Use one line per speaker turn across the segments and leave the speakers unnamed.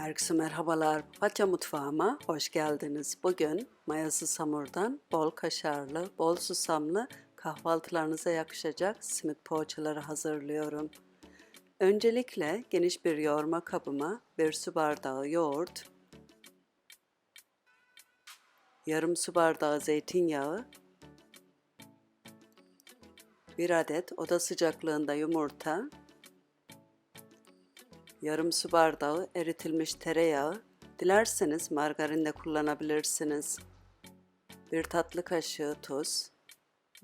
Herkese merhabalar. Papatya mutfağıma hoş geldiniz. Bugün mayasız hamurdan bol kaşarlı, bol susamlı kahvaltılarınıza yakışacak simit poğaçaları hazırlıyorum. Öncelikle geniş bir yoğurma kabıma bir su bardağı yoğurt, yarım su bardağı zeytinyağı, bir adet oda sıcaklığında yumurta, yarım su bardağı eritilmiş tereyağı, dilerseniz margarin de kullanabilirsiniz. Bir tatlı kaşığı tuz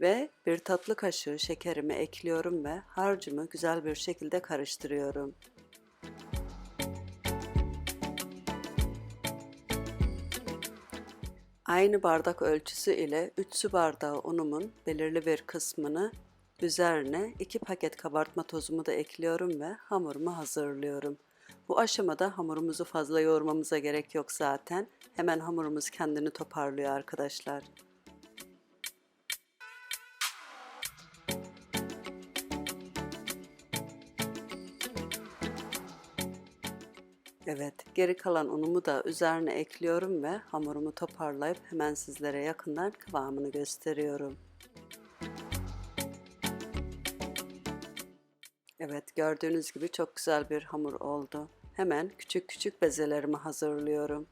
ve bir tatlı kaşığı şekerimi ekliyorum ve harcımı güzel bir şekilde karıştırıyorum. Aynı bardak ölçüsü ile 3 su bardağı unumun belirli bir kısmını üzerine 2 paket kabartma tozumu da ekliyorum ve hamurumu hazırlıyorum. Bu aşamada hamurumuzu fazla yoğurmamıza gerek yok zaten. Hemen hamurumuz kendini toparlıyor arkadaşlar. Evet, geri kalan unumu da üzerine ekliyorum ve hamurumu toparlayıp hemen sizlere yakından kıvamını gösteriyorum. Evet, gördüğünüz gibi çok güzel bir hamur oldu. Hemen küçük küçük bezelerimi hazırlıyorum.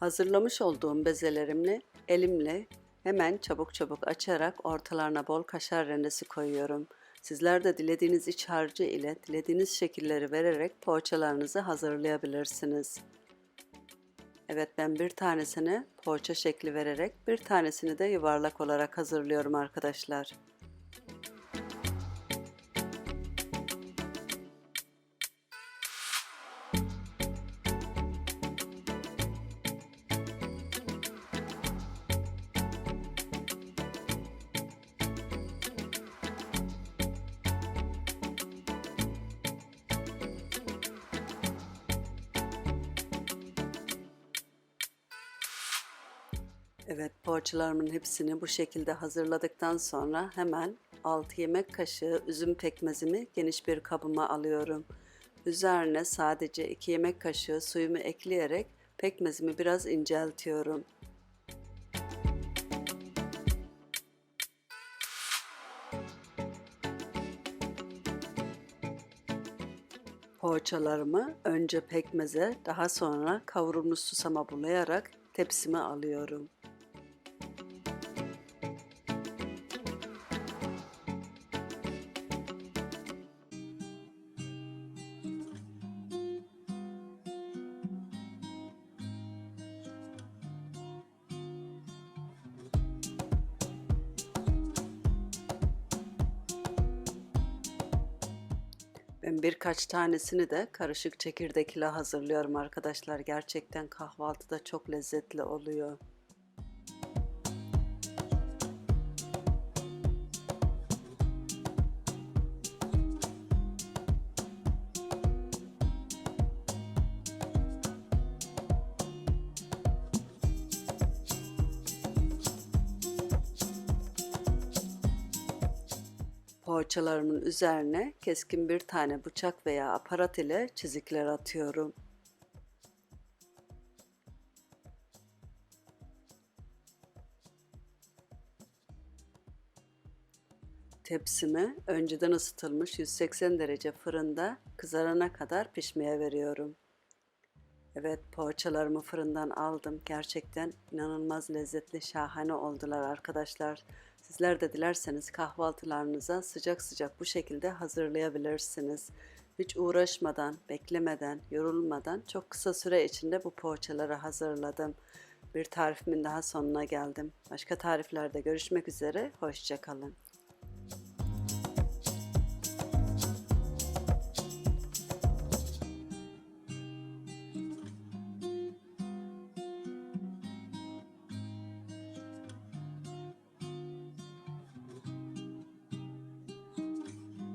Hazırlamış olduğum bezelerimle elimle hemen çabuk çabuk açarak ortalarına bol kaşar rendesi koyuyorum. Sizler de dilediğiniz iç harcı ile dilediğiniz şekilleri vererek poğaçalarınızı hazırlayabilirsiniz. Evet ben bir tanesini poğaça şekli vererek bir tanesini de yuvarlak olarak hazırlıyorum arkadaşlar. Evet poğaçalarımın hepsini bu şekilde hazırladıktan sonra hemen 6 yemek kaşığı üzüm pekmezimi geniş bir kabıma alıyorum. Üzerine sadece 2 yemek kaşığı suyumu ekleyerek pekmezimi biraz inceltiyorum. Poğaçalarımı önce pekmeze, daha sonra kavrulmuş susama bulayarak tepsime alıyorum. Birkaç tanesini de karışık çekirdekle hazırlıyorum arkadaşlar. Gerçekten kahvaltıda çok lezzetli oluyor. Poğaçalarımın üzerine keskin bir tane bıçak veya aparat ile çizikler atıyorum. Tepsimi önceden ısıtılmış 180 derece fırında kızarana kadar pişmeye veriyorum. Evet poğaçalarımı fırından aldım. Gerçekten inanılmaz lezzetli, şahane oldular arkadaşlar. Sizler de dilerseniz kahvaltılarınıza sıcak sıcak bu şekilde hazırlayabilirsiniz. Hiç uğraşmadan, beklemeden, yorulmadan çok kısa süre içinde bu poğaçaları hazırladım. Bir tarifimin daha sonuna geldim. Başka tariflerde görüşmek üzere, hoşçakalın.